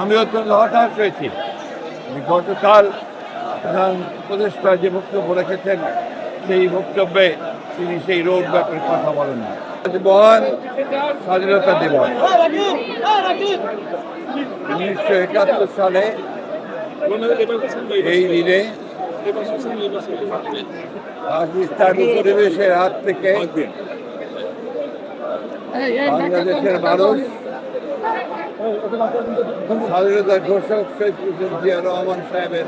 আমি অত্যন্ত হতাশ হয়েছি গতকাল প্রধান উপদেষ্টা যে বক্তব্য রেখেছেন সেই বক্তব্যে তিনি সেই রোড ম্যাপের কথা বলেন না। মহান স্বাধীনতা দিবস। উনিশশো একাত্তর সালে এই দিনে পাকিস্তান পরিবেশের হাত থেকে বাংলাদেশের মানুষ স্বাধীনতা ঘোষক জিয়া রহমান সাহেবের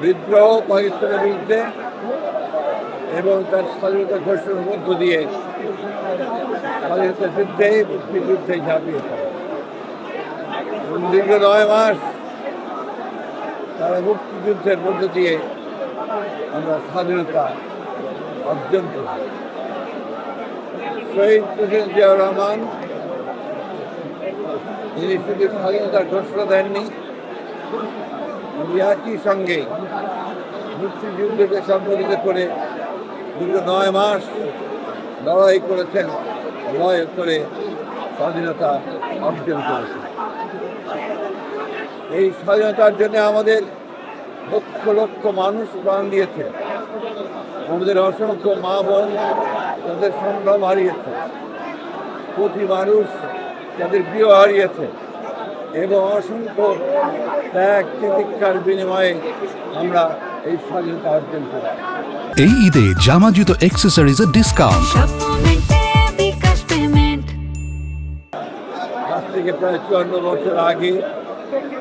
বিদ্রোহ পাকিস্তানের বিরুদ্ধে এবং তার স্বাধীনতা ঘোষণার মধ্য দিয়ে স্বাধীনতা যুদ্ধে মুক্তিযুদ্ধে ঝাঁপিয়ে দীর্ঘ নয় মাস তারা মুক্তিযুদ্ধের মধ্য দিয়ে আমরা স্বাধীনতা অর্জন করি। শহীদ জিয়াউর রহমান তিনি শুধু স্বাধীনতার ঘোষণা দেননি, একই সঙ্গে মুক্তিযুদ্ধকে সংগঠিত করে দীর্ঘ নয় মাস লড়াই করেছেন, লড়াই করে স্বাধীনতা অর্জন করেছেন। এই স্বাধীনতার জন্য আমাদের লক্ষ লক্ষ মানুষ প্রাণ দিয়েছে, আমাদের অসংখ্য মা বোন তাদের সংগ্রাম হারিয়েছে। প্রতি মানুষ তাদের প্রিয় হারিয়েছে। এবং অসংখ্য ত্যাগ তিতিক্ষার বিনিময়ে আমরা এই স্বাধীনতা অর্জন করি। এই ঈদে জামা জুতো অ্যাক্সেসরিজের ডিসকাউন্ট আজ থেকে প্রায় চুয়ান্ন বছর আগে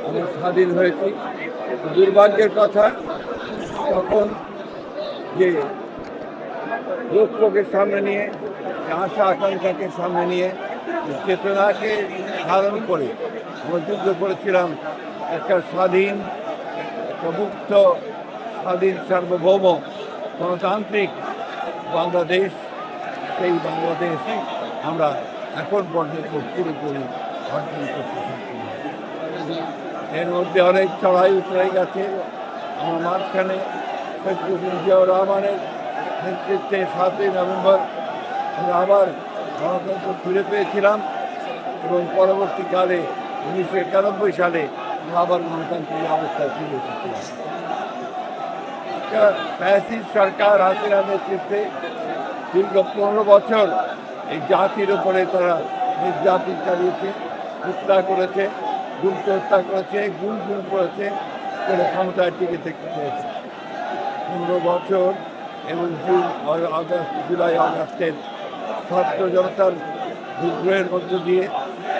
আমরা স্বাধীন হয়েছি। দুর্ভাগ্যের কথা তখন যে লক্ষ্যকে সামনে নিয়ে আশা আকাঙ্ক্ষাকে সামনে নিয়ে চেতনাকে ধারণ করে যুদ্ধ করেছিলাম একটা স্বাধীন, একটা মুক্ত, স্বাধীন সার্বভৌম গণতান্ত্রিক বাংলাদেশ। সেই বাংলাদেশ আমরা এখন পর্যন্ত পুরোপুরি অর্জন করতে এর মধ্যে অনেক চড়াই উতরাই গেছে। আমার মাঝখানে শেখ মুজিবুর রহমানের নেতৃত্বে সাতই নভেম্বর আমরা আবার গণতন্ত্র ফিরে পেয়েছিলাম এবং পরবর্তীকালে উনিশশো একানব্বই সালে আবার গণতান্ত্রিক অবস্থায় ফিরে এসেছিলাম। সরকার হাসিনা নেতৃত্বে দীর্ঘ পনেরো বছর এই জাতির উপরে তারা নির্যাতন চালিয়েছে, হত্যা করেছে গুমকে হত্যা করেছে, গুম গুম করেছে, করে ক্ষমতায় টিকে থাকতে পনেরো বছর এবং জুন, অ- আগস্ট জুলাই আগস্টের ছাত্র জনতার বিদ্রোহের মধ্য দিয়ে,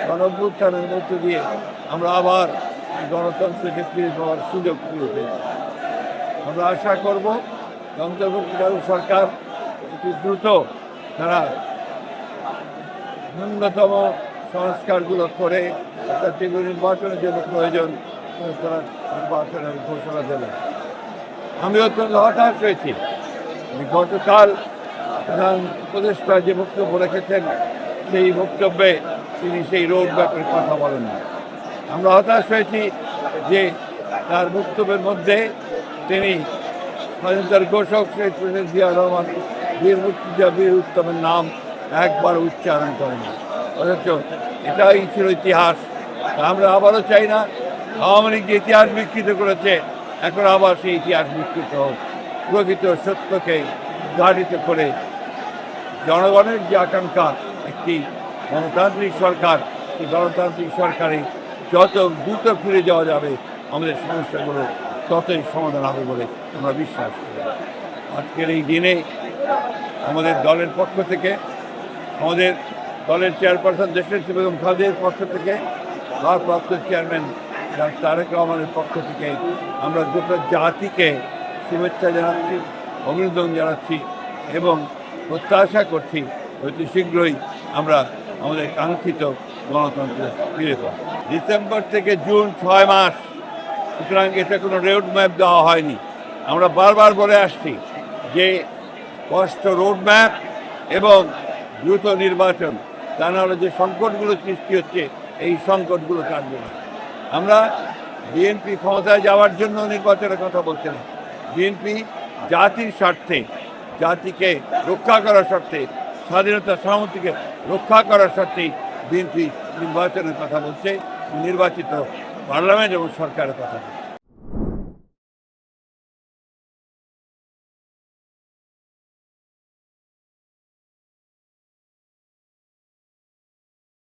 গণভ্যুত্থানের মধ্য দিয়ে আমরা আবার গণতন্ত্রকে ফিরে পাওয়ার সুযোগ পেয়েছি আমরা আশা করব, অন্তর্বর্তীকালীন সরকার অতি দ্রুত তারা ন্যূনতম সংস্কারগুলো করে, অর্থাৎ যেগুলো নির্বাচনের জন্য প্রয়োজন তারা নির্বাচনের ঘোষণা দেবে আমি অত্যন্ত হতাশ হয়েছি। গতকাল প্রধান উপদেষ্টা যে বক্তব্য রেখেছেন, সেই বক্তব্যে তিনি সেই রোড ম্যাপের কথা বলেন না। আমরা হতাশ হয়েছি যে তার বক্তব্যের মধ্যে তিনি স্বাধীনতার ঘোষক শহীদ প্রেসিডেন্ট জিয়া রহমান, বীর মুক্তিযোদ্ধা বীর উত্তমের নাম একবার উচ্চারণ করেন। অথচ এটাই ছিল ইতিহাস। আমরা আবারও চাই না, আওয়ামী লীগ যে ইতিহাস বিকৃত করেছে, এখন আবার সেই ইতিহাস বিকৃত হোক। প্রকৃত সত্যকে গাড়িতে করে জনগণের যে আকাঙ্ক্ষা একটি গণতান্ত্রিক সরকার এই গণতান্ত্রিক সরকারে যত দ্রুত ফিরে যাওয়া যাবে, আমাদের সমস্যাগুলো ততই সমাধান হবে বলে আমরা বিশ্বাস করি। আজকের এই দিনে আমাদের দলের পক্ষ থেকে, আমাদের দলের চেয়ারপারসন দেশের বেগম খালেদের পক্ষ থেকে, ভারপ্রাপ্ত চেয়ারম্যান তারেক রহমানের পক্ষ থেকে আমরা দুটো জাতিকে শুভেচ্ছা জানাচ্ছি, অভিনন্দন জানাচ্ছি এবং প্রত্যাশা করছি অতি শীঘ্রই আমরা আমাদের কাঙ্ক্ষিত গণতন্ত্র ফিরে পাব। ডিসেম্বর থেকে জুন ছয় মাস, সুতরাং এটা কোনো রোড ম্যাপ দেওয়া হয়নি। আমরা বারবার বলে আসছি যে স্পষ্ট রোড ম্যাপ এবং দ্রুত নির্বাচন, তা নাহলে যে সংকটগুলো সৃষ্টি হচ্ছে, এই সংকটগুলো কাটবে না। আমরা বিএনপি ক্ষমতায় যাওয়ার জন্য নির্বাচনের কথা বলছি না বিএনপি জাতির স্বার্থে জাতিকে রক্ষা করার স্বার্থে স্বাধীনতা সামর্থ্যকে রক্ষা করার স্বার্থে বিএনপি নির্বাচনের কথা বলছে, নির্বাচিত পার্লামেন্ট এবং সরকারের কথা বলছে।